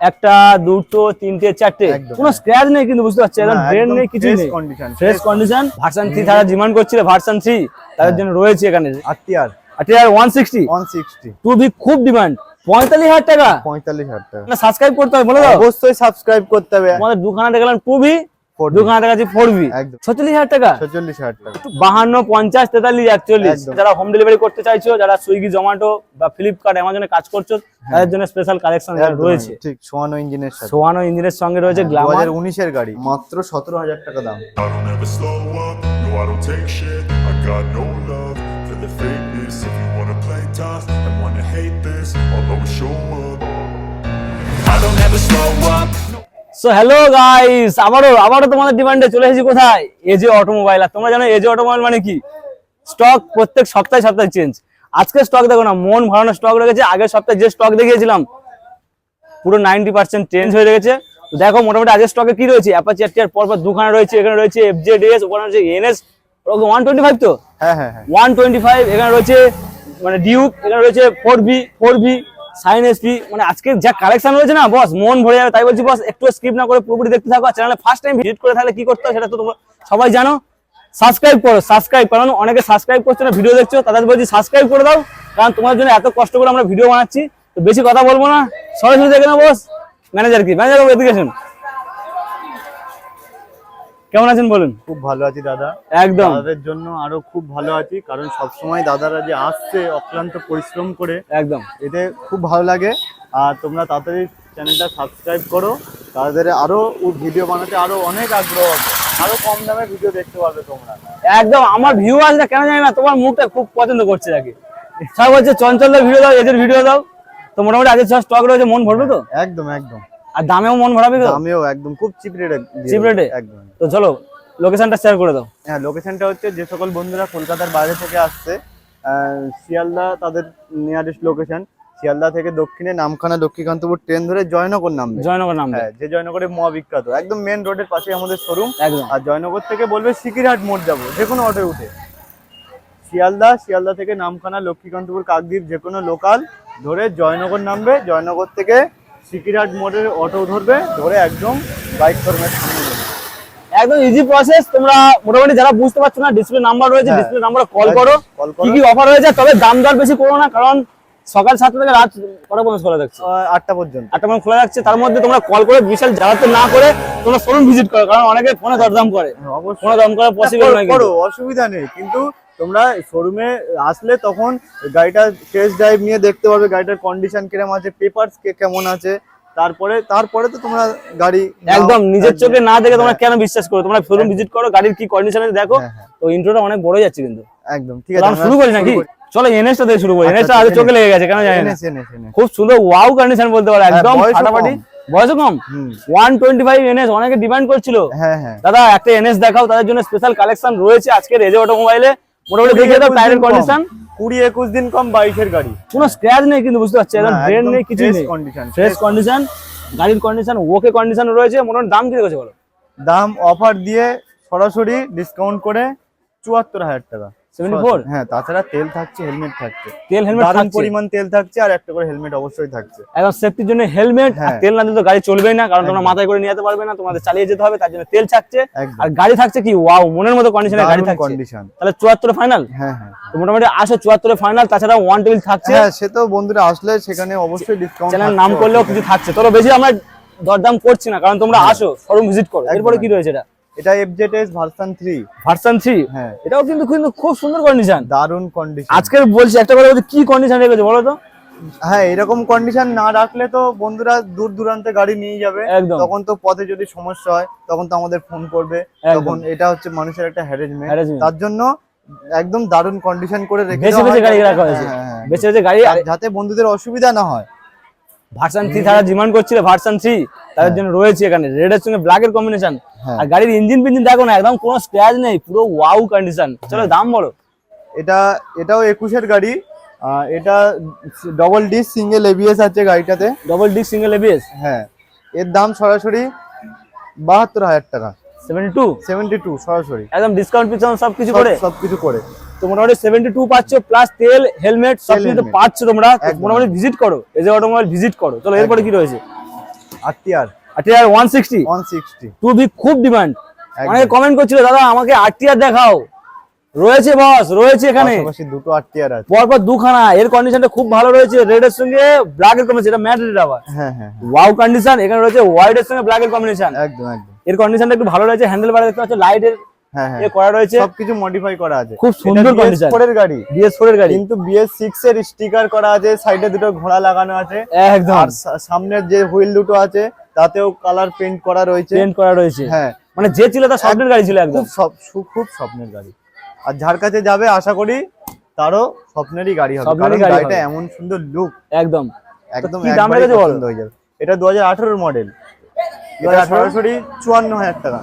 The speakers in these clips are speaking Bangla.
একটা দুটো তিনটে চারটে। কোন হ্যাঁ। স্ক্র্যাচ নেই কিন্তু বুঝতে পারছি একদম ব্রেন নেই কিছু নেই। ফ্রেশ কন্ডিশন ভার্সন থ্রি তারা ডিমান্ড করছিল ভার্সন থ্রি তাদের জন্য রয়েছে এখানে। RTR RTR one sixty one sixty two B খুব ডিমান্ড পঁয়তাল্লিশ হাজার টাকা। পঁয়তাল্লিশ হাজার টাকা। সাবস্ক্রাইব করতে হবে বলে দাও। অবশ্যই সাবস্ক্রাইব করতে হবে। আমাদের দুখানা দেখালাম টু বি 4B দুখানা দেখাচ্ছি ফোর বি ছচল্লিশ হাজার টাকা? ছেচল্লিশ হাজার টাকা। বাহান্ন পঞ্চাশ তেতাল্লিশ একচল্লিশ। যারা হোম ডেলিভারি করতে চাইছো যারা সুইগি জোম্যাটো বা ফ্লিপকার্ট অ্যামাজনে কাজ করছ তাদের জন্য স্পেশাল কালেকশন রয়েছে। ঠিক সোয়ানো ইঞ্জিনের সোয়ানো ইঞ্জিনের সঙ্গে রয়েছে দু হাজার উনিশের গাড়ি। মাত্র সতেরো হাজার টাকা দাম। I don't ever slow up, no I don't take shit. I got no love for the fakeness. If you wanna play tough and wanna hate this so hello guys আবারও আবারও তোমাদের ডিমান্ডে চলে এসেছি কোথায়? এজে অটোমোবাইল আর তোমরা জানো এজে অটোমোবাইল মানে কি? স্টক প্রত্যেক সপ্তাহে সপ্তাহে চেঞ্জ আজকে স্টক দেখো না মন ভরানো স্টক রেখেছে আগের সপ্তাহে যে স্টক দেখিয়েছিলাম পুরো নাইনটি পার্সেন্ট চেঞ্জ হয়ে তো দেখো মোটামুটি আগের স্টকে কি রয়েছে? অ্যাপাচি আর পর পর দুখানা রয়েছে এখানে রয়েছে এফ এফজেড এস ওখানে রয়েছে এনএস ওয়ান টোয়েন্টি ফাইভ তো? হ্যাঁ হ্যাঁ হ্যাঁ। ওয়ান টোয়েন্টি ফাইভ এখানে রয়েছে মানে ডিউক এখানে রয়েছে four B four B sign SP মানে আজকে যা কালেকশন রয়েছে না বস মন ভরে যাবে, তাই বলছি বস একটু স্কিপ না করে পুরোপুরি দেখতে থাকো চ্যানেলে ফার্স্ট টাইম ভিজিট করে থাকলে কি করতে হবে সেটা তো তোমরা সবাই জানো। সাবস্ক্রাইব করো সাবস্ক্রাইব কারণ অনেকে সাবস্ক্রাইব করছ না ভিডিও দেখছ, তাদের বলছি সাবস্ক্রাইব করে দাও, কারণ তোমার জন্য এত কষ্ট করে আমরা ভিডিও বানাচ্ছি। তো বেশি কথা বলব না। সরাসরি দেখে না বস ম্যানেজার কি? ম্যানেজার এদিকে আসুন কেমন আছেন বলুন? খুব ভালো আছি দাদা। একদম। দাদাদের জন্য আরও খুব ভালো আছি কারণ সবসময় দাদারা যে আসছে অক্লান্ত পরিশ্রম করে একদম। এতে খুব ভালো লাগে। আর তোমরা তাড়াতাড়ি চ্যানেলটা সাবস্ক্রাইব করো তাদের আরও ভিডিও বানাতে আরও অনেক আগ্রহ হবে আরও কম দামে ভিডিও দেখতে পাবে তোমরা। একদম আমার ভিউ আসলে কেন জানি না তোমার মুখটা খুব পছন্দ করছে নাকি। সবাই বলছে চঞ্চল ভিডিও দাও এদের ভিডিও দাও। তো মোটামুটি আজকে স্টক রয়েছে মন ভরবে তো? একদম একদম। আর দামেও মন ভরাবে তো? আমিও একদম খুব চিপ রেটে চিপ রেটে একদম। তো চলো লোকেশনটা শেয়ার করে দাও। হ্যাঁ লোকেশনটা হচ্ছে যে সকল বন্ধুরা কলকাতার বাইরে থেকে আসছে শিয়ালদা তাদের নিয়ারেস্ট লোকেশন শিয়ালদা থেকে দক্ষিণে নামখানা লক্ষ্মীকান্তপুর ট্রেন ধরে জয়নগর নামবে। জয়নগর নাম হ্যাঁ যে জয়নগরে মহা বিখ্যাত একদম মেন রোডের পাশে আমাদের শোরুম একদম। আর জয়নগর থেকে বলবে সিকিরহাট মোড় যাব যে কোনো অটোয় উঠে। শিয়ালদা শিয়ালদা থেকে নামখানা লক্ষ্মীকান্তপুর কাকদ্বীপ যে কোনো লোকাল ধরে জয়নগর নামবে। জয়নগর থেকে সিকিরহাট মোড়ের অটো ধরবে ধরে একদম বাইক শোরুমের সামনে। একদম ইজি প্রসেস তোমরা মোটামুটি যারা বুঝতে পারছ না ডিসপ্লে নাম্বার রয়েছে হ্যাঁ। ডিসপ্লে নাম্বারে কল করো। কি কি অফার রয়েছে তবে দাম দর বেশি করো না কারণ সকাল সাতটা থেকে রাত কটা পর্যন্ত খোলা থাকছে। আটটা পর্যন্ত। আটটা পর্যন্ত খোলা থাকছে তার মধ্যে তোমরা কল করে বিশাল জ্বালাতে না করে তোমরা শোরুম ভিজিট করো কারণ অনেকে ফোনে দরদাম করে। হ্যাঁ, ফোনে দাম করা পসিবল নয় করো কিন্তু। অসুবিধা নেই। কিন্তু তোমরা শোরুমে আসলে তখন গাড়িটা টেস্ট ড্রাইভ নিয়ে দেখতে পারবে গাড়িটার কন্ডিশন কীরকম আছে পেপারস কেমন আছে। তারপরে তারপরে তো তোমরা গাড়ি একদম নিজের চোখে না দেখে তোমরা হ্যাঁ, কেন বিশ্বাস করো? তোমরা শোরুম ভিজিট করো গাড়ির কি কন্ডিশন আছে দেখো। হ্যাঁ, হ্যাঁ, তো ইন্ট্রোটা অনেক বড় যাচ্ছে কিন্তু। একদম ঠিক আছে শুরু করি নাকি? চলো এনএসটা দিয়ে শুরু করি। আচ্ছা, এনএসটা আচ্ছা, আগে চোখে লেগে গেছে কেন জানি না। খুব সুন্দর ওয়াও কন্ডিশন বলতে পারো একদম ফাটাফাটি। কম। বয়সও কম? হুম, ওয়ান টোয়েন্টি ফাইভ এনএস অনেকে ডিমান্ড করছিল। হ্যাঁ হ্যাঁ। দাদা একটা এনএস দেখাও তাদের জন্য স্পেশাল কালেকশন রয়েছে আজকে রেজে অটোমোবাইলে মোটামুটি দেখিয়ে দাও টায়ারের। কন্ডিশন কুড়ি একুশ দিন কম বাইশের গাড়ি। কোনো স্ক্র্যাচ নেই কিন্তু বুঝতে পারছি একদম না, ব্রেন নেই কিছু নেই। কন্ডিশন ফ্রেশ কন্ডিশন গাড়ির কন্ডিশন ওকে কন্ডিশন রয়েছে। মোটামুটি দাম কি রেখেছে বলো? দাম অফার দিয়ে সরাসরি ডিসকাউন্ট করে চুয়াত্তর হাজার টাকা। 74? হ্যাঁ তাছাড়া তেল থাকছে হেলমেট থাকছে। তেল হেলমেট দারুণ পরিমাণ তেল থাকছে আর একটা করে হেলমেট অবশ্যই থাকছে। একদম সেফটির জন্য হেলমেট আর হ্যাঁ। তেল না দিলে তো গাড়ি চলবেই না কারণ তোমরা মাথায় করে নিয়ে যেতে পারবে না তোমাদের চালিয়ে যেতে হবে তার জন্য তেল থাকছে। আর গাড়ি থাকছে কি? ওয়াও মনের মতো গাড়ি থাকছে। কন্ডিশন তাহলে চুয়াত্তর ফাইনাল হ্যাঁ হ্যাঁ তো মোটামুটি আসো চুয়াত্তরে ফাইনাল তাছাড়া ওয়ান টেবিল থাকছে। হ্যাঁ সে তো বন্ধুরা আসলে সেখানে অবশ্যই ডিসকাউন্ট চ্যানেল নাম করলেও কিছু থাকছে। তোর বেশি আমরা দরদাম করছি না কারণ তোমরা আসো শোরুম ভিজিট করো। এরপরে কি রয়েছে এটা? এটা এফজেডএস ভার্সন 3 ভার্সন থ্রি হ্যাঁ। এটাও কিন্তু কিন্তু খুব সুন্দর কন্ডিশন দারুণ কন্ডিশন আজকে বলছি একটা বলছি কি কন্ডিশন রেখেছে বলো তো? হ্যাঁ এরকম কন্ডিশন না রাখলে তো বন্ধুরা দূর দূরান্তে গাড়ি নিয়ে যাবে। একদম। তখন তো পথে যদি সমস্যা হয় তখন তো আমাদের ফোন করবে। তখন এটা হচ্ছে মানুষের একটা হ্যারেজমেন্ট তার জন্য একদম দারুণ কন্ডিশন করে রেখে বেছে হয়। গাড়ি রাখা হয়েছে। হ্যাঁ, হ্যাঁ, বেছে বেছে গাড়ি হ্যাঁ। যাতে বন্ধুদের অসুবিধা না হয়। ভার্সন থ্রি তারা ডিমান্ড করছিল ভার্সন থ্রি তাদের জন্য রয়েছে এখানে। রেড এর সঙ্গে ব্ল্যাক এর কম্বিনেশন হ্যাঁ। আর গাড়ির ইঞ্জিন ফিঞ্জিন দেখো না একদম কোনো স্ক্র্যাচ নেই পুরো ওয়াও কন্ডিশন চলো দাম বলো। এটা এটাও একুশের গাড়ি। এটা ডবল ডিস সিঙ্গেল এবিএস আছে গাড়িটাতে। ডবল ডিস্ক সিঙ্গেল এবিএস হ্যাঁ। এর দাম সরাসরি বাহাত্তর হাজার টাকা। সেভেন্টি টু সেভেন্টি টু সরাসরি। একদম ডিসকাউন্ট পিছন সব কিছু সব- করে? সবকিছু করে। তো মোটামুটি সেভেন্টি টু পাচ্ছ প্লাস তেল হেলমেট সব কিছু পাচ্ছ তোমরা। মোটামুটি ভিজিট করো যে অটোমোবাইল ভিজিট করো। চলো এরপরে কি রয়েছে? R TR R one sixty one sixty two B খুব ডিমান্ড অনেকে কমেন্ট করছিল দাদা আমাকে আর দেখাও। রয়েছে বস রয়েছে এখানে। দুটো আর টিআর আছে। পরপর দুখানা। এর কন্ডিশনটা খুব ভালো রয়েছে রেড এর সঙ্গে ব্ল্যাক এর কম্বিনেশন এটা ম্যাট রেড আবার। হ্যাঁ হ্যাঁ হ্যাঁ, ওয়াও কন্ডিশন এখানে রয়েছে হোয়াইট এর সঙ্গে ব্ল্যাক এর কম্বিনেশন একদম একদম। এর কন্ডিশনটা একটু ভালো রয়েছে হ্যান্ডেল বার দেখতে পাচ্ছ লাইটের হ্যাঁ হ্যাঁ। করা রয়েছে। সবকিছু মডিফাই করা আছে। খুব সুন্দর। এর গাড়ি। এর গাড়ি। কিন্তু বিএস সিক্স এর স্টিকার করা আছে সাইডে দুটো ঘোড়া লাগানো আছে। একদম। আর সামনের যে হুইল দুটো আছে তাতেও কালার পেন্ট করা রয়েছে। পেন্ট করা রয়েছে। হ্যাঁ। মানে যে ছিল তার স্বপ্নের গাড়ি ছিল একদম। খুব সব সু- খুব স্বপ্নের গাড়ি। আর যার কাছে যাবে আশা করি তারও স্বপ্নেরই গাড়ি হবে। কারণ গাড়িটা এমন সুন্দর লুক একদম। একদম কি দাম রেখেছে বলো? পছন্দ হয়ে যাবে। এটা দু হাজার আঠারোর মডেল এটা 2018? সরাসরি চুয়ান্ন হাজার টাকা।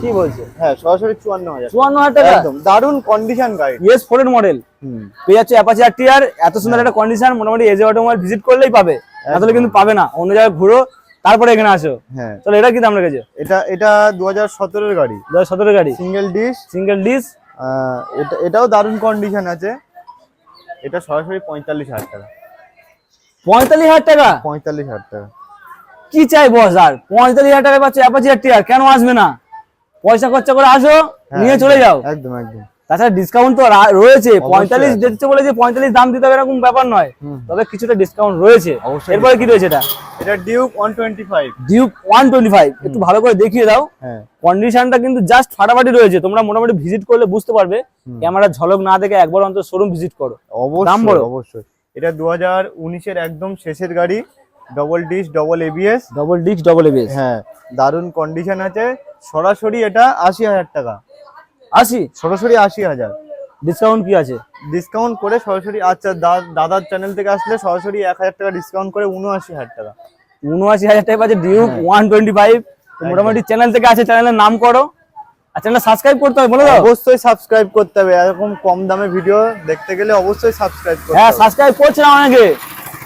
কি বলছে? হ্যাঁ সরাসরি চুয়ান্ন হাজার। চুয়ান্ন হাজার টাকা। একদম দারুণ কন্ডিশন গাড়ি ইয়েস ফোর এর মডেল হুম। পেয়ে যাচ্ছে অ্যাপাচি আর টিআর এত সুন্দর একটা কন্ডিশন মোটামুটি এজে অটোমোবাইল ভিজিট করলেই পাবে। তাহলে কিন্তু পাবে না। অন্য জায়গায় ঘুরো তারপরে এখানে আসো। হ্যাঁ। চলো এটা কি দাম রেখেছে? এটা এটা দু হাজার সতেরোর গাড়ি। দু হাজার সতেরো গাড়ি সিঙ্গেল ডিশ সিঙ্গেল ডিস এটা এটাও দারুণ কন্ডিশন আছে। এটা সরাসরি পঁয়তাল্লিশ হাজার টাকা। পঁয়তাল্লিশ হাজার টাকা? পঁয়তাল্লিশ হাজার টাকা। কি চাই বস আর? পঁয়তাল্লিশ হাজার টাকা পাচ্ছে অ্যাপাচি আর টিআর কেন আসবে না? পয়সা খরচা করে আসো হ্যাঁ, নিয়ে চলে যাও। একদম একদম। তাছাড়া ডিসকাউন্ট তো রয়েছে পঁয়তাল্লিশ। বলে যে পঁয়তাল্লিশ দাম দিতে হবে এরকম ব্যাপার নয়। তবে কিছুটা ডিসকাউন্ট রয়েছে। এরপরে কি রয়েছে এটা? এটা Duke one twenty five Duke one twenty five একটু ভালো করে দেখিয়ে দাও। হ্যাঁ। কন্ডিশনটা কিন্তু জাস্ট ফাটাফাটি রয়েছে। তোমরা মোটামুটি ভিজিট করলে বুঝতে পারবে। ক্যামেরা ঝলক না দেখে একবার অন্তত শোরুম ভিজিট করো। দাম অবশ্যই বলো। অবশ্যই। এটা দু হাজার উনিশের একদম শেষের গাড়ি। Double dish double ABS double disc double ABS হ্যাঁ দারুণ কন্ডিশন আছে। সরাসরি এটা আশি হাজার টাকা। আশি? সরাসরি আশি হাজার। ডিসকাউন্ট কি আছে? ডিসকাউন্ট করে সরাসরি আচ্ছা দাদার চ্যানেল থেকে আসলে সরাসরি এক হাজার টাকা ডিসকাউন্ট করে উনআশি হাজার টাকা। উনআশি হাজার টাকা পাচ্ছে ডিউক ওয়ান টোয়েন্টি ফাইভ মোটামুটি চ্যানেল থেকে আছে চ্যানেলের নাম করো। আর চ্যানেল সাবস্ক্রাইব করতে হবে বলে দাও। অবশ্যই সাবস্ক্রাইব করতে হবে। এরকম কম দামে ভিডিও দেখতে গেলে অবশ্যই সাবস্ক্রাইব করতে হ্যাঁ সাবস্ক্রাইব করছে না অনেকে।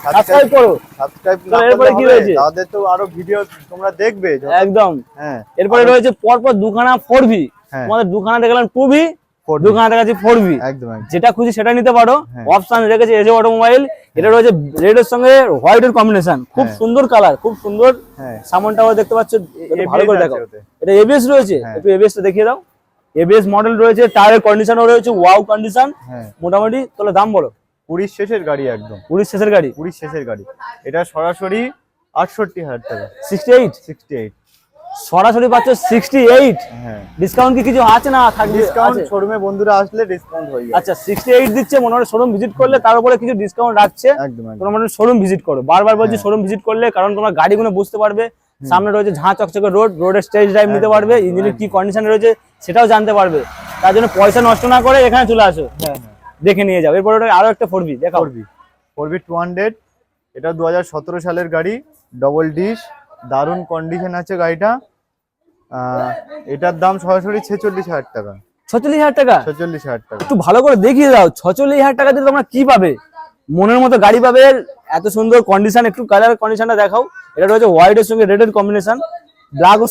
সাবস্ক্রাইব করো। সাবস্ক্রাইব তো এরপরে কি রয়েছে? তাদের তো আরও ভিডিও তোমরা দেখবে একদম। হ্যাঁ। এরপরে রয়েছে পরপর দুখানা হ্যাঁ। তোমাদের দুখানা দেখলাম টু ভি 4V দুখানা দেখাচ্ছি একদম যেটা খুশি সেটা নিতে পারো। হ্যাঁ। অপশন রেখেছে এজে অটোমোবাইল এটা রয়েছে রেড এর সঙ্গে হোয়াইট এর কম্বিনেশন খুব হ্যাঁ। সুন্দর কালার খুব সুন্দর হ্যাঁ। সামনটাও দেখতে পাচ্ছ ভালো করে দেখো এটা এবিএস রয়েছে? হ্যাঁ। একটু এবিএস টা দেখিয়ে দাও। এবিএস মডেল রয়েছে টায়ারের কন্ডিশনও রয়েছে ওয়াও কন্ডিশন হ্যাঁ। মোটামুটি তাহলে দাম বলো। পুরীর শেষের গাড়ি একদম। পুলিশ শেষের গাড়ি? পুরীর শেষের গাড়ি। এটা সরাসরি আটষট্টি হাজার টাকা। সিক্সটি এইট সিক্সটি এইট সরাসরি পাচ্ছ সিক্সটি এইট হ্যাঁ। ডিসকাউন্ট কি কিছু আছে না থাকবে? ডিসকাউন্ট? শোরুমে বন্ধুরা আসলে ডিসকাউন্ট হয়ে যাবে। আচ্ছা সিক্সটি এইট দিচ্ছে মনে হয় শোরুম ভিজিট করলে তার উপরে কিছু ডিসকাউন্ট রাখছে। তোমরা মানে শোরুম ভিজিট করো। বারবার বলছি হ্যাঁ। শোরুম ভিজিট করলে কারণ তোমরা গাড়িগুলো বুঝতে পারবে। সামনে রয়েছে ঝাঁ চকচকে রোড রোডের স্টেজ ড্রাইভ নিতে পারবে ইঞ্জিনের কি। কন্ডিশনে রয়েছে সেটাও জানতে পারবে। তার জন্য পয়সা নষ্ট না করে এখানে চলে আসো। হ্যাঁ হ্যাঁ। দেখে নিয়ে যাও। এরপর আরও একটা ফোরবি দেখাও। ফোরবি ফোরবি টু হান্ড্রেড এটা দু হাজার সতেরো সালের গাড়ি ডবল ডিশ দারুণ কন্ডিশন আছে গাড়িটা। এটার দাম সরাসরি ছেচল্লিশ হাজার টাকা। ছচল্লিশ হাজার টাকা? ছেচল্লিশ হাজার টাকা। একটু ভালো করে দেখিয়ে দাও ছচল্লিশ হাজার টাকা দিয়ে তোমরা কি পাবে? মনের মতো গাড়ি পাবে এত সুন্দর কন্ডিশন একটু কালার কন্ডিশনটা দেখাও। এটা রয়েছে হোয়াইট এর সঙ্গে রেডের কম্বিনেশন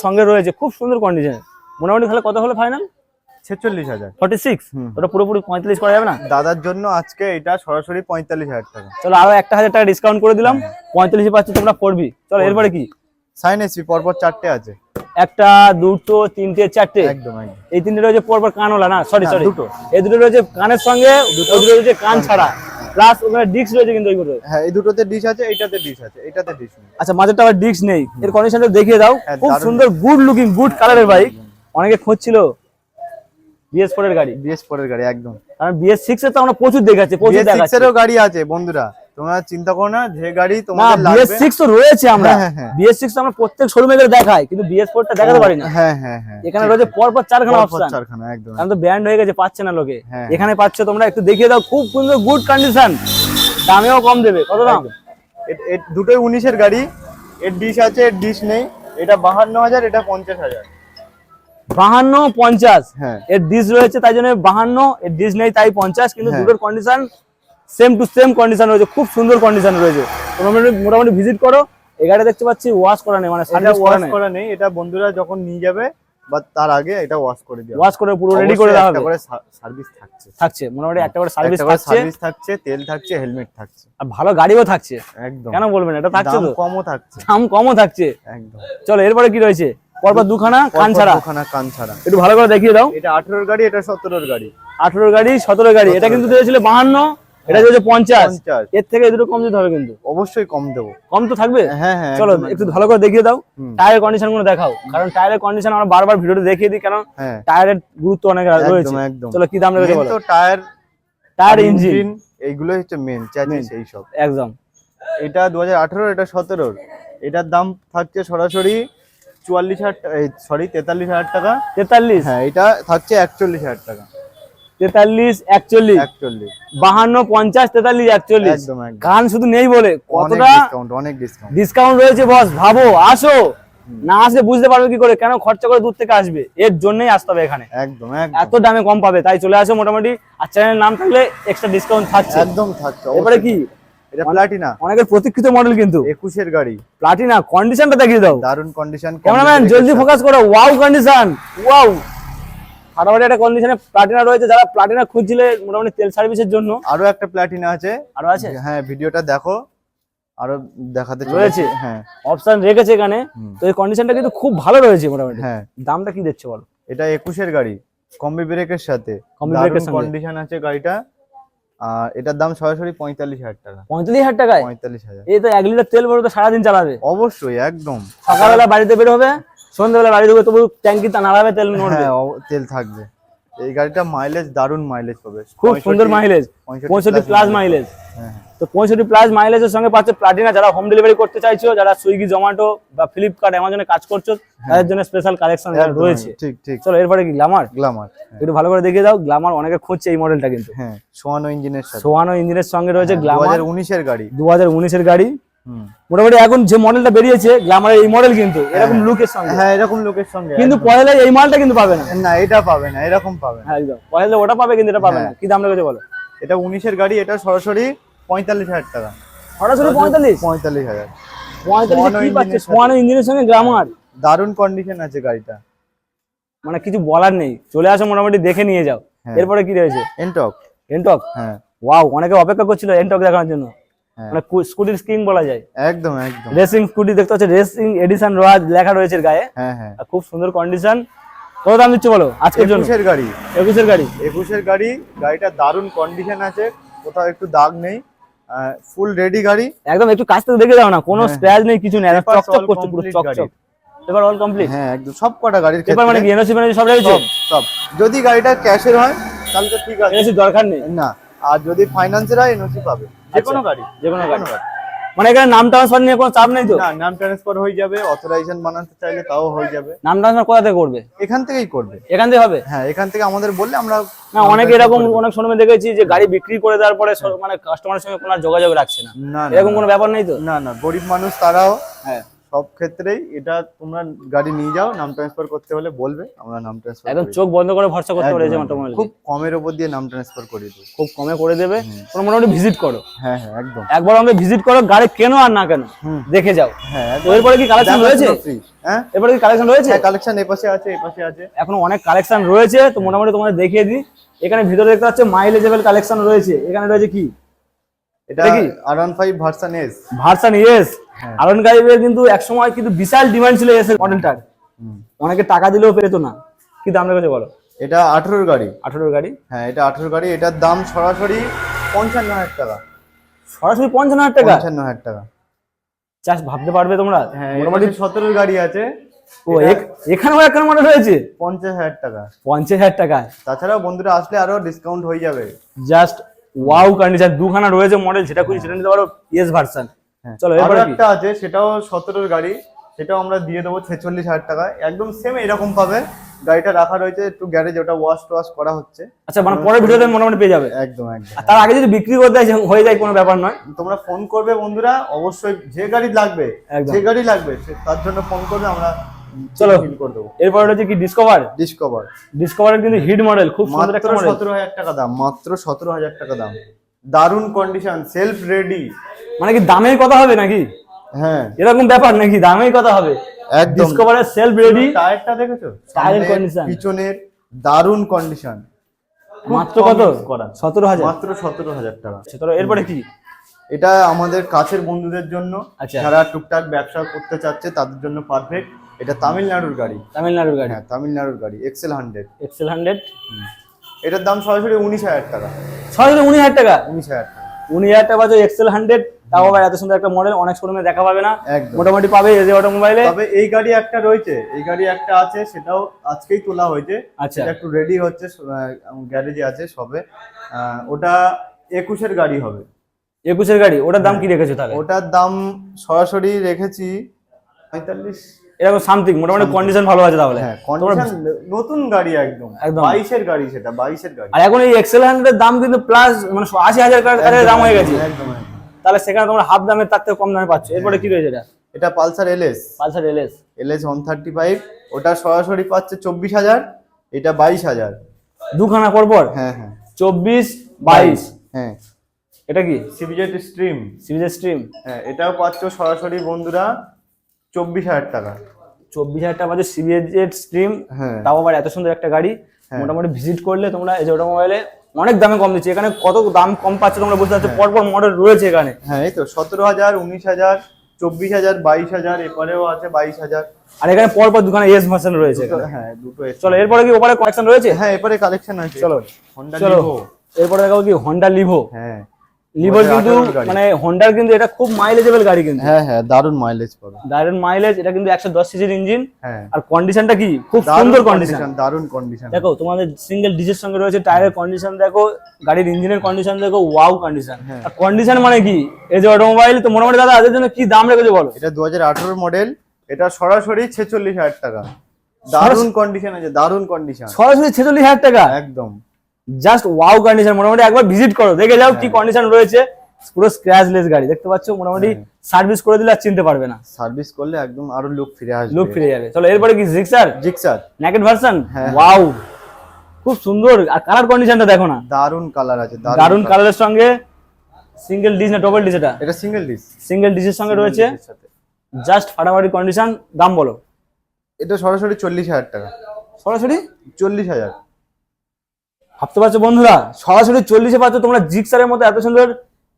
সঙ্গে রয়েছে খুব সুন্দর কন্ডিশন মোটামুটি তাহলে কত হলো ফাইনাল ছেচল্লিশ হাজার। Forty six? ওটা পুরোপুরি পঁয়তাল্লিশ করা যাবে না? দাদার জন্য আজকে এটা সরাসরি পঁয়তাল্লিশ হাজার টাকা। চলো আরও একটা হাজার টাকা ডিসকাউন্ট করে দিলাম। পঁয়তাল্লিশে পাচ্ছি তোমরা পড়বি চলো এরপরে কি? সাইন এসপি পরপর চারটে আছে। একটা দুটো তিনটে চারটে। একদম এই তিনটে রয়েছে পরপর কানওয়ালা না? সরি সরি দুটো। এই দুটো রয়েছে কানের সঙ্গে দুটো রয়েছে কান ছাড়া। প্লাস ওখানে ডিস্ক রয়েছে কিন্তু ওইগুলো। হ্যাঁ এই দুটোতে ডিশ আছে এইটাতে ডিশ আছে এইটাতে ডিশ নেই। আচ্ছা মাঝেরটা আবার ডিস্ক নেই। এর কন্ডিশনটা দেখিয়ে দাও। হ্যাঁ, খুব সুন্দর গুড লুকিং গুড কালারের বাইক অনেকে খুঁজছিল বিএস ফোর এর গাড়ি? বিএস ফোরের গাড়ি একদম। কারণ বিএস সিক্স এর তো আমরা প্রচুর দেখাচ্ছি প্রচুর দেখাচ্ছি। এরও গাড়ি আছে বন্ধুরা। তোমরা চিন্তা করো না যে গাড়ি না তোমাদের বিএস সিক্স তো রয়েছে আমরা। হ্যাঁ, হ্যাঁ, হ্যাঁ। বিএস সিক্স আমরা প্রত্যেক শোরুমে গেলে দেখাই কিন্তু বিএস ফোর টা দেখাতে পারি না। হ্যাঁ হ্যাঁ হ্যাঁ এখানে রয়েছে পরপর চারখানা অপশন চারখানা একদম। কারণ তো ব্যান্ড হয়ে গেছে পাচ্ছে না লোকে। হ্যাঁ। এখানে পাচ্ছ তোমরা একটু দেখিয়ে দাও খুব সুন্দর গুড কন্ডিশন দামেও কম দেবে। কত দাম? দুটোই উনিশের গাড়ি। এর ডিশ আছে এর ডিশ নেই। এটা বাহান্ন হাজার এটা পঞ্চাশ হাজার। বাহান্ন পঞ্চাশ। হ্যাঁ। এর ডিস রয়েছে তাই জন্য বাহান্ন এর ডিস নেই তাই পঞ্চাশ কিন্তু হ্যাঁ। দুটোর condition same to same condition রয়েছে খুব সুন্দর কন্ডিশন রয়েছে। তোমরা মোটামুটি- ভিজিট করো গাড়ি দেখতে পাচ্ছি ওয়াশ করা নেই মানে সার্ভিস ওয়াশ করা নেই। এটা বন্ধুরা যখন নিয়ে যাবে বা তার আগে এটা ওয়াশ করে দেওয়া ওয়াশ করে পুরো রেডি করে দেওয়া হবে। করে সার্ভিস থাকছে। থাকছে মোটামুটি একটা করে সার্ভিস থাকছে। সার্ভিস থাকছে তেল থাকছে হেলমেট থাকছে। আর ভালো গাড়িও থাকছে। একদম। কেন বলবেন এটা থাকছে তো? কমও থাকছে। দাম কমও থাকছে। একদম। চলো এরপরে কি রয়েছে? পরপর দুখানা কান ছাড়া। কান ছাড়া। একটু ভালো করে দেখিয়ে দাও। এটা আঠেরোর গাড়ি এটা সতেরোর গাড়ি। আঠেরো গাড়ি সতেরো গাড়ি। এটা কিন্তু দিয়েছিল বাহান্ন এটা দিয়েছে পঞ্চাশ। পঞ্চাশ। এর থেকে দুটো কম দিতে হবে কিন্তু। অবশ্যই কম দেবো। কম তো থাকবে? হ্যাঁ হ্যাঁ চলো একটু ভালো করে দেখিয়ে দাও। টায়ারের কন্ডিশনগুলো দেখাও। কারণ টায়ারের কন্ডিশন আমরা বারবার ভিডিওতে দেখিয়ে দিই কারণ হ্যাঁ। টায়ারের গুরুত্ব অনেক রয়েছে। চলো কি দাম রেখেছে বলো? তো টায়ার টায়ার ইঞ্জিন এইগুলো হচ্ছে মেন চ্যাচিস এই সব। একদম। এটা দু হাজার আঠেরো এটা সতেরোর। এটার দাম থাকছে সরাসরি চুয়াল্লিশ হাজার সরি তেতাল্লিশ হাজার টাকা। তেতাল্লিশ? হ্যাঁ এটা থাকছে একচল্লিশ হাজার টাকা। তেতাল্লিশ একচল্লিশ? একচল্লিশ। বাহান্ন পঞ্চাশ তেতাল্লিশ একচল্লিশ? গান শুধু নেই বলে কতটা ডিসকাউন্ট অনেক ডিসকাউন্ট ডিসকাউন্ট রয়েছে বস ভাবো আসো। না আসলে বুঝতে পারবে কি করে কেন খরচা করে দূর থেকে আসবে? এর জন্যই আসতে হবে এখানে। একদম এত দামে কম পাবে তাই চলে আসো মোটামুটি। আর চ্যানেলের নাম থাকলে এক্সট্রা ডিসকাউন্ট থাকছে। একদম থাকছে এবারে কি? এটা প্লাটিনা অনেকের প্রতীক্ষিত মডেল কিন্তু। একুশের গাড়ি। প্লাটিনা কন্ডিশনটা দেখিয়ে দাও। দারুণ কন্ডিশন ক্যামেরাম্যান জলদি ফোকাস করো। ওয়াও কন্ডিশন ওয়াও ফাটাফাটি একটা কন্ডিশনে প্লাটিনা রয়েছে। যারা প্লাটিনা খুঁজছিলে মোটামুটি তেল সার্ভিসের জন্য। আরও একটা প্লাটিনা আছে। আরও আছে? হ্যাঁ ভিডিওটা দেখো। আরও দেখাতে চলেছি। রয়েছে? হ্যাঁ। অপশন রেখেছে এখানে। তো এই কন্ডিশনটা কিন্তু খুব ভালো রয়েছে মোটামুটি। হ্যাঁ। দামটা কি দিচ্ছে বলো? এটা একুশের গাড়ি। কম্বি ব্রেকের সাথে। কম্বি ব্রেকের কন্ডিশন আছে গাড়িটা। আর এটার দাম সরাসরি পঁয়তাল্লিশ হাজার টাকা। পঁয়তাল্লিশ হাজার টাকায়? পঁয়তাল্লিশ হাজার। এই তো এক লিটার তেল তো সারাদিন চালাবে? অবশ্যই একদম। সকালবেলা বাড়িতে বের হবে সন্ধ্যাবেলা বাড়ি ঢুকে তবু ট্যাঙ্কি তা নাড়াবে তেল নড়বে। হ্যাঁ তেল থাকবে। এই গাড়িটা মাইলেজ দারুণ মাইলেজ পাবে। খুব সুন্দর মাইলেজ 65 পঁয়ষট্টি প্লাস মাইলেজ হ্যাঁ হ্যাঁ। তো পঁয়ষট্টি প্লাস মাইলেজের সঙ্গে পাচ্ছে প্লাটিনা যারা হোম ডেলিভারি করতে চাইছো যারা সুইগি জোম্যাটো বা ফ্লিপকার্ট অ্যামাজনে কাজ করছ তাদের জন্য স্পেশাল কালেকশন রয়েছে। ঠিক ঠিক। চলো এরপরে কি গ্লামার গ্লামার একটু ভালো করে দেখিয়ে দাও গ্লামার অনেকে খুঁজছে এই মডেলটা কিন্তু। হ্যাঁ সোয়ানো ইঞ্জিনের সাথে। সোয়ানো ইঞ্জিনের সঙ্গে রয়েছে গ্লামার হাজার উনিশের গাড়ি। দু হাজার উনিশের গাড়ি। মোটামুটি এখন যে মডেলটা বেরিয়েছে গ্লামারের এই মডেল কিন্তু এরকম লুকের সঙ্গে। হ্যাঁ এরকম লোকের সঙ্গে কিন্তু পয়লা এই মালটা কিন্তু পাবে না। না এটা পাবে না এরকম পাবে না। হ্যাঁ একদম। পয়লা ওটা পাবে কিন্তু এটা পাবে না। হ্যাঁ। কি দাম লেগেছে বলো? এটা উনিশের গাড়ি এটা সরাসরি পঁয়তাল্লিশ হাজার টাকা। সরাসরি পঁয়তাল্লিশ? পঁয়তাল্লিশ হাজার। পঁয়তাল্লিশ সোয়ানো ইঞ্জিনের সঙ্গে দারুণ কন্ডিশন আছে গাড়িটা। মানে কিছু বলার নেই। চলে আসো মোটামুটি দেখে নিয়ে যাও। হ্যাঁ। এরপরে কি রয়েছে? এনটক এনটক হ্যাঁ। ওয়াও অনেকে অপেক্ষা করছিল এনটক দেখানোর জন্য। হ্যাঁ। মানে স্কুটির স্কিং বলা যায়। একদম একদম। রেসিং স্কুটি দেখতে হচ্ছে রেসিং এডিশন লেখা রয়েছে গায়ে। হ্যাঁ হ্যাঁ। খুব সুন্দর কন্ডিশন কত দাম দিচ্ছে বলো? আজকের জন্য। একুশের গাড়ি। একুশের গাড়ি। একুশের গাড়ি গাড়িটা দারুণ কন্ডিশন আছে। কোথাও একটু দাগ নেই। ফুল রেডি গাড়ি। একদম একটু কাছ থেকে দেখে দাও না কোনো হ্যাঁ। স্ক্র্যাচ নেই কিছু নেই চকচক করছে পুরো চকচক। এবার অল কমপ্লিট হ্যাঁ একদম সব কটা গাড়ির এবার মানে এনওসি মানে সব রয়েছে সব যদি গাড়িটা ক্যাশের হয় তাহলে তো ঠিক আছে। এনওসি দরকার নেই। না আর যদি ফাইন্যান্সের হয় এনওসি পাবে যে কোনো আচ্ছা। গাড়ি। যে কোনো গাড়ি। মানে এখানে নাম ট্রান্সফার নিয়ে কোনো চাপ নেই তো? না নাম ট্রান্সফার হয়ে যাবে অথরাইজেশন বানাতে চাইলে তাও হয়ে যাবে। নাম ট্রান্সফার কোথা থেকে করবে? এখান থেকেই করবে। এখান থেকে হবে? হ্যাঁ এখান থেকে আমাদের বললে আমরা না অনেক এরকম অনেক সময় দেখেছি যে গাড়ি বিক্রি করে দেওয়ার পরে মানে কাস্টমারের সঙ্গে কোনো যোগাযোগ রাখছে না। এরকম কোনো ব্যাপার নেই তো? না না গরিব মানুষ তারাও হ্যাঁ। সব ক্ষেত্রেই এটা তোমরা গাড়ি নিয়ে যাও নাম ট্রান্সফার করতে হলে বলবে আমরা নাম ট্রান্সফার একদম চোখ বন্ধ করে ভরসা করতে পারে যে অটোমোবাইল খুব কমের উপর দিয়ে নাম ট্রান্সফার করে দিই খুব কমে করে দেবে তোমরা মোটামুটি ভিজিট করো। হ্যাঁ হ্যাঁ একদম। একবার আমাদের ভিজিট করো গাড়ি কেনো আর না কেন দেখে যাও। হ্যাঁ এরপরে কি কালেকশন রয়েছে? হ্যাঁ? এরপরে কি কালেকশন রয়েছে? হ্যাঁ কালেকশন এ পাশে আছে এ পাশে আছে। এখন অনেক কালেকশন রয়েছে তো মোটামুটি তোমাদের দেখিয়ে দিই। এখানে ভিতরে দেখতে পাচ্ছ মাইলেজেবল কালেকশন রয়েছে। এখানে রয়েছে কি? এটা দেখি। R one five version S version হ্যাঁ। আরন গাড়ির কিন্তু একসময় কিন্তু বিশাল ডিমান্ড ছিল এস মডেলটার অনেকে টাকা দিলেও পেতো না। কি দাম লেগেছে বলো। এটা আঠেরোর গাড়ি। আঠারোর গাড়ি? হ্যাঁ এটা আঠেরো গাড়ি। এটার দাম সরাসরি পঞ্চান্ন হাজার টাকা। সরাসরি পঞ্চান্ন হাজার টাকা? পঞ্চান্ন হাজার টাকা। জাস্ট ভাবতে পারবে তোমরা? হ্যাঁ মোটামুটি সতেরোর গাড়ি আছে। ও এখ- এখানেও একটা মডেল রয়েছে? পঞ্চাশ হাজার টাকা। পঞ্চাশ হাজার টাকা। তাছাড়াও বন্ধুরা আসলে আরও ডিসকাউন্ট হয়ে যাবে। জাস্ট ওয়াও কন্ডিশন দুখানা রয়েছে মডেল সেটা খুঁজে সেটা নিতে পারো ইয়েস ভার্সন হ্যাঁ। চলো কি? একটা আছে সেটাও সতেরোর গাড়ি। সেটাও আমরা দিয়ে দেবো ছেচল্লিশ হাজার টাকায় একদম সেম এরকম পাবে। গাড়িটা রাখা রয়েছে একটু গ্যারেজ ওটা ওয়াশ টোয়াশ করা হচ্ছে। আচ্ছা মানে পরের ভিডিওতে মোটামুটি পেয়ে যাবে। একদম একদম। তার আগে যদি বিক্রি করতে হয় হয়ে যায় কোনো ব্যাপার নয়। তোমরা ফোন করবে বন্ধুরা অবশ্যই যে গাড়ি লাগবে যে গাড়ি লাগবে তার জন্য ফোন করবে আমরা চলো। করে দেবো। এরপরে রয়েছে কি? ডিসকভার ডিসকভার ডিসকভারের কিন্তু হিট মডেল খুব সুন্দর একটা মডেল সতেরো হাজার টাকা দাম মাত্র সতেরো হাজার টাকা দাম। দারুণ কন্ডিশন সেলফ রেডি মানে কি দামের কথা হবে নাকি? হ্যাঁ। এরকম ব্যাপার নাকি? দামের কথা হবে। একদম। ডিসকভারের সেলফ রেডি টায়ারটা দেখেছ? টায়ারের condition। পিছনের দারুণ কন্ডিশন মাত্র কত? সতেরো হাজার। মাত্র সতেরো হাজার টাকা। আচ্ছা, এরপরে কি? এটা আমাদের কাছের বন্ধুদের জন্য। আচ্ছা। যারা টুকটাক ব্যবসা করতে চাচ্ছে তাদের জন্য পারফেক্ট এটা তামিলনাড়ুর গাড়ি। তামিলনাড়ুর গাড়ি। হ্যাঁ তামিলনাড়ুর গাড়ি এক্সেল হান্ড্রেড এক্সেল হান্ড্রেড এটার দাম সরাসরি উনিশ হাজার টাকা। সরাসরি উনিশ হাজার টাকা? উনিশ হাজার টাকা। উনিশ হাজার টাকা বাজে এক্সেল হান্ড্রেড তাও আবার এত সুন্দর একটা মডেল অনেক শোরুমে দেখা পাবে না। মোটামুটি পাবে এজে অটোমোবাইলে তবে এই গাড়ি একটা রয়েছে এই গাড়ি একটা আছে সেটাও আজকেই তোলা হয়েছে। আচ্ছা। একটু রেডি হচ্ছে গ্যারেজে আছে সবে। ওটা একুশের গাড়ি হবে। একুশের গাড়ি ওটার দাম কি রেখেছো তাহলে? ওটার দাম সরাসরি রেখেছি পঁয়তাল্লিশ এরকম সামথিং মোটামুটি কন্ডিশন ভালো আছে তাহলে। হ্যাঁ কন্ডিশন নতুন গাড়ি একদম। একদম। বাইশের গাড়ি সেটা বাইশের গাড়ি। আর এখন এই এক্সেল হান্ড্রেড দাম কিন্তু প্লাস মানে আশি হাজার টাকার দাম হয়ে গেছে। একদম তাহলে সেখানে তোমরা হাফ দামে তার থেকে কম দামে পাচ্ছ। এরপরে কি রয়েছে এটা? এটা Pulsar LS Pulsar LS LS one thirty five ওটা সরাসরি পাচ্ছে চব্বিশ হাজার এটা বাইশ হাজার। দুখানা পর পর হ্যাঁ হ্যাঁ। চব্বিশ বাইশ। হ্যাঁ। এটা কি? CBZ extreme. সিরিজের স্ট্রিম। হ্যাঁ এটাও পাচ্ছ সরাসরি বন্ধুরা চব্বিশ হাজার টাকা। চব্বিশ হাজার টাকা সিবিএর স্ট্রিম হ্যাঁ। তাও আবার এত সুন্দর একটা গাড়ি। হ্যাঁ। মোটামুটি ভিজিট করলে তোমরা এই যে মোবাইলে অনেক দামে কম দিচ্ছে। এখানে কত দাম কম পাচ্ছ তোমরা বুঝতে পারছ? পরপর মডেল রয়েছে এখানে। হ্যাঁ এই তো সতেরো হাজার উনিশ হাজার চব্বিশ হাজার বাইশ হাজার এরপরেও আছে বাইশ হাজার। আর এখানে পরপর দুখানে এস ভার্সন রয়েছে হ্যাঁ দুটো। চলো এরপরে কি ওপারে কালেকশন রয়েছে? হ্যাঁ এরপরে কালেকশন আছে। চলো। চলো। এরপরে দেখাবো কি হন্ডা লিভো হ্যাঁ। লিভো কিন্তু মানে হন্ডার কিন্তু এটা খুব মাইলেজেবল গাড়ি কিন্তু। হ্যাঁ হ্যাঁ দারুণ মাইলেজ পাবে। দারুণ মাইলেজ এটা কিন্তু একশো দশ সিজির ইঞ্জিন হ্যাঁ। আর কন্ডিশনটা কি? খুব সুন্দর কন্ডিশন কন্ডিশন দারুণ কন্ডিশন দেখো তোমাদের সিঙ্গেল ডিজের সঙ্গে রয়েছে টায়ারের কন্ডিশন দেখো গাড়ির ইঞ্জিনের কন্ডিশন দেখো ওয়াও কন্ডিশন হ্যাঁ। আর কন্ডিশন মানে কি? এই যে অটোমোবাইল তো মোটামুটি দাদা এদের জন্য কি দাম রেখেছো বলো? এটা দু হাজার আঠারোর মডেল এটা সরাসরি ছেচল্লিশ হাজার টাকা। দারুণ কন্ডিশন আছে দারুণ কন্ডিশন সরাসরি ছেচল্লিশ হাজার টাকা? একদম। জাস্ট ওয়াও কন্ডিশন মোটামুটি একবার ভিজিট করো। দেখে যাও কি হ্যাঁ। কন্ডিশন রয়েছে। পুরো স্ক্র্যাচলেস গাড়ি। দেখতে পাচ্ছ মোটামুটি সার্ভিস করে দিলে আর চিনতে পারবে না। সার্ভিস করলে একদম আরও লুক ফিরে আসবে। লুক ফিরে যাবে। চলো এরপরে কি জিক্সার জিক্সার নেকেট ভার্সন হ্যাঁ। ওয়াও খুব সুন্দর। আর কালার কন্ডিশনটা দেখো না। দারুণ কালার আছে দারুণ কালারের সঙ্গে সিঙ্গেল ডিস না ডবল ডিস এটা? এটা সিঙ্গেল ডিস সিঙ্গেল ডিসের সঙ্গে রয়েছে। জাস্ট ফাটাফাটি কন্ডিশন দাম বলো। এটা সরাসরি চল্লিশ হাজার টাকা। সরাসরি? চল্লিশ হাজার। ভাবতে পারছ বন্ধুরা? সরাসরি চল্লিশে পাচ্ছ তোমরা জিক্সারের মতো এত সুন্দর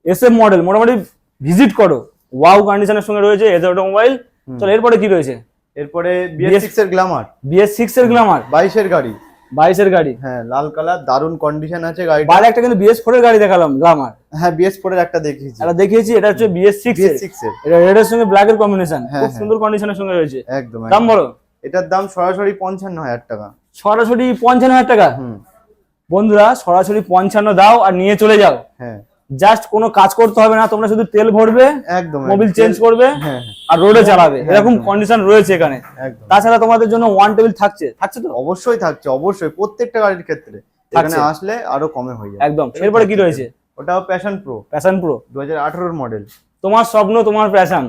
এস এফ মডেল মোটামুটি ভিজিট করো। ওয়াও কন্ডিশনের সঙ্গে রয়েছে এজ অটোমোবাইল চলো এরপরে কি রয়েছে? এরপরে বিএস সিক্স এর গ্ল্যামার বিএস সিক্স এর গ্লামার বাইশের গাড়ি। বাইশের গাড়ি। হ্যাঁ লাল কালার দারুণ কন্ডিশন আছে গাড়িটা। বাইরে একটা কিন্তু বিএস ফোর এর গাড়ি দেখালাম গ্লামার হ্যাঁ বিএস ফোর এর একটা দেখিয়েছি। এটা দেখিয়েছি এটা হচ্ছে বিএস সিক্স বিএস সিক্স এর। এটা রেড এর সঙ্গে ব্ল্যাক এর কম্বিনেশন হ্যাঁ, খুব হ্যাঁ। সুন্দর কন্ডিশনের সঙ্গে রয়েছে। একদম দাম বলো। এটার দাম সরাসরি পঞ্চান্ন হাজার টাকা। সরাসরি পঞ্চান্ন হাজার টাকা? হুম। বন্ধুরা সরাসরি পঞ্চান্ন দাও আর নিয়ে চলে যাও। হ্যাঁ। জাস্ট কোনো কাজ করতে হবে না তোমরা শুধু তেল ভরবে একদম মোবিল চেঞ্জ করবে হ্যাঁ আর রোডে চালাবে। হ্যাঁ, এরকম কন্ডিশন রয়েছে এখানে। তাছাড়া তোমাদের জন্য ওয়ান টেবিল থাকছে। থাকছে তো? অবশ্যই থাকছে অবশ্যই। প্রত্যেকটা গাড়ির ক্ষেত্রে। এখানে আসলে আরও কমে হয়ে যাবে। একদম। এরপরে কি রয়েছে? ওটাও প্যাশন প্রো প্যাশন প্রো দু হাজার আঠারোর মডেল তোমার স্বপ্ন তোমার প্যাশন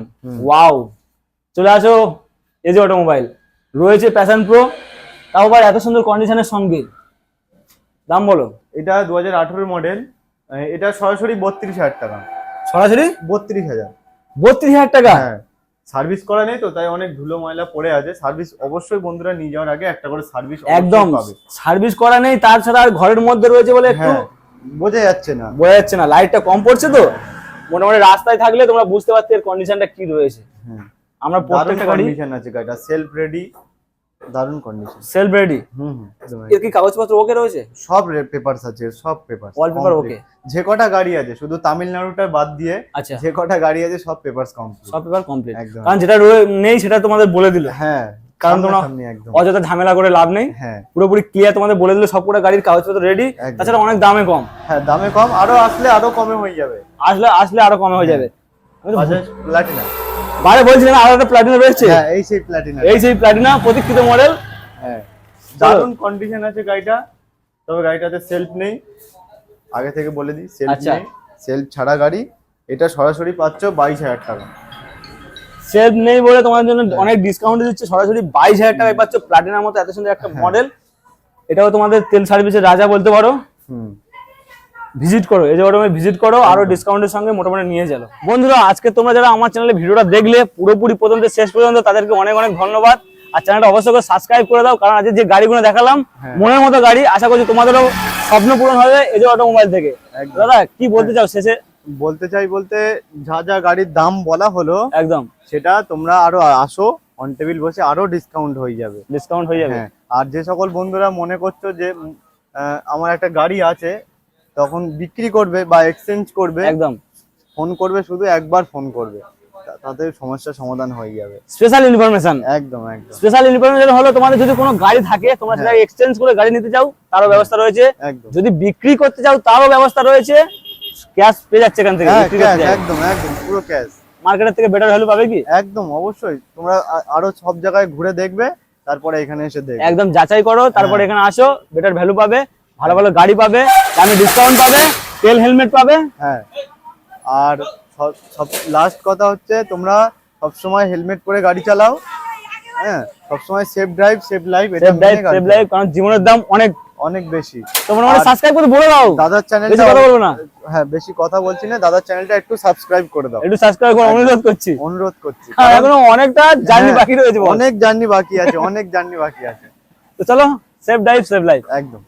ওয়াও চলে আসো। এই যে অটোমোবাইল রয়েছে প্যাশন প্রো তাও আবার এত সুন্দর কন্ডিশনের সঙ্গে। দাম বলো এটা দু হাজার মডেল এটা সরাসরি বত্রিশ হাজার টাকা। সরাসরি? বত্রিশ হাজার। বত্রিশ হাজার টাকা? হ্যাঁ সার্ভিস করা নেই তো তাই অনেক ধুলো ময়লা পড়ে আছে। সার্ভিস অবশ্যই বন্ধুরা নিয়ে যাওয়ার আগে একটা করে সার্ভিস একদম পাবে। সার্ভিস করা নেই তাছাড়া আর ঘরের মধ্যে রয়েছে বলে একটু হ্যাঁ বোঝা যাচ্ছে না। বোঝা যাচ্ছে না লাইটটা কম পড়ছে তো। মোটামুটি রাস্তায় থাকলে তোমরা বুঝতে পারছ এর কন্ডিশনটা কি রয়েছে। হ্যাঁ। আমরা প্রত্যেকটা গাড়ি কন্ডিশন আছে গাড়িটা সেলফ রেডি দারুণ কন্ডিশন সেলফ রেডি হুম এর কি কাগজপত্র ওকে রয়েছে? সব পেপারস আছে সব পেপার okay? যে কটা গাড়ি আছে শুধু তামিলনাড়ুটা বাদ দিয়ে আচ্ছা। যে কটা গাড়ি আছে সব পেপারস কমপ্লিট সব পেপার কমপ্লিট একদম। কারণ যেটা নেই সেটা তোমাদের বলে দিল। হ্যাঁ কারণ তোমরা অযথা ঝামেলা করে লাভ নেই। হ্যাঁ। পুরোপুরি ক্লিয়ার তোমাদের বলে দিল সবকটা গাড়ির কাগজপত্র রেডি। তাছাড়া অনেক দামে কম। হ্যাঁ দামে কম আরও আসলে আরও কমে হয়ে যাবে। আসলে আসলে আরও কমে হয়ে যাবে। বাজাজ প্লাটিনা বাইরে বলছিলাম আরও একটা প্লাটিনা রয়েছে হ্যাঁ এই সেই প্লাটিনা এই সেই প্লাটিনা প্রতীক্ষিত মডেল হ্যাঁ। দারুণ কন্ডিশন আছে গাড়িটা। তবে গাড়িটাতে সেলফ নেই। আগে থেকে বলে দিই সেলফ আচ্ছা। নেই। সেলফ ছাড়া গাড়ি এটা সরাসরি পাচ্ছ বাইশ হাজার টাকা। সেলফ নেই বলে তোমাদের জন্য অনেক ডিসকাউন্ট দিচ্ছে সরাসরি বাইশ হাজার টাকায় পাচ্ছ প্লাটিনার মতো এত সুন্দর একটা হ্যাঁ। মডেল এটাও তোমাদের তেল সার্ভিসের রাজা বলতে পারো। হুম। ভিজিট করো এই জায়গাটা ভিজিট করো আরও ডিসকাউন্টের সঙ্গে মোটামুটি নিয়ে চলো বন্ধুরা আজকে তোমরা যারা আমার চ্যানেলে ভিডিওটা দেখলে পুরোপুরি প্রথম থেকে শেষ পর্যন্ত তাদেরকে অনেক অনেক ধন্যবাদ। আর চ্যানেলটা অবশ্যই সাবস্ক্রাইব করে দাও কারণ আজকে যে গাড়িগুলো দেখালাম হ্যাঁ। মনের মতো গাড়ি আশা করছি তোমাদেরও স্বপ্ন পূরণ হবে এই যে অটোমোবাইল থেকে। দাদা কি বলতে চাও শেষে? বলতে চাই বলতে যা যা গাড়ির দাম বলা হলো একদম। সেটা তোমরা আরও আসো অন টেবিল বসে আরও ডিসকাউন্ট হয়ে যাবে। ডিসকাউন্ট হয়ে যাবে। হ্যাঁ। আর যে সকল বন্ধুরা মনে করছ যে আমার একটা গাড়ি আছে তখন বিক্রি করবে বা এক্সচেঞ্জ করবে একদম। ফোন করবে শুধু একবার ফোন করবে। তাতে সমস্যার সমাধান হয়ে যাবে। স্পেশাল ইনফরমেশন একদম একদম। স্পেশাল ইনফরমেশন হলো তোমাদের যদি কোনো গাড়ি থাকে তোমরা সেটা এক্সচেঞ্জ করে গাড়ি নিতে চাও তারও ব্যবস্থা রয়েছে। একদম। যদি বিক্রি করতে চাও তারও ব্যবস্থা রয়েছে। ক্যাশ পেয়ে যাচ্ছে এখান থেকে হ্যাঁ। একদম একদম পুরো ক্যাশ মার্কেটের থেকে বেটার ভ্যালু পাবে কি? একদম অবশ্যই। তোমরা আরও সব জায়গায় ঘুরে দেখবে তারপরে এখানে এসে দেখবে। একদম যাচাই করো তারপরে এখানে আসো বেটার ভ্যালু পাবে ভালো ভালো গাড়ি পাবে। দামি ডিসকাউন্ট পাবে তেল হেলমেট পাবে। হ্যাঁ। আর সব- লাস্ট কথা হচ্ছে তোমরা সবসময় হেলমেট পরে গাড়ি চালাও। হ্যাঁ সবসময় সেফ ড্রাইভ সেফ লাইফ এটা গাড়ি সেভ লাইফ কারণ জীবনের দাম অনেক। অনেক বেশি। তোমরা মানে সাবস্ক্রাইব করে বলে দাও। দাদার চ্যানেলটা কথা বলব না। হ্যাঁ বেশি কথা বলছি না দাদার চ্যানেলটা একটু সাবস্ক্রাইব করে দাও। একটু সাবস্ক্রাইব করে অনুরোধ করছি। অনুরোধ করছি। আর এখনও অনেকটা জার্নি হ্যাঁ, বাকি রয়েছে অনেক জার্নি বাকি আছে অনেক জার্নি বাকি আছে। তো চলো সেভ লাইফ সেভ লাইফ একদম।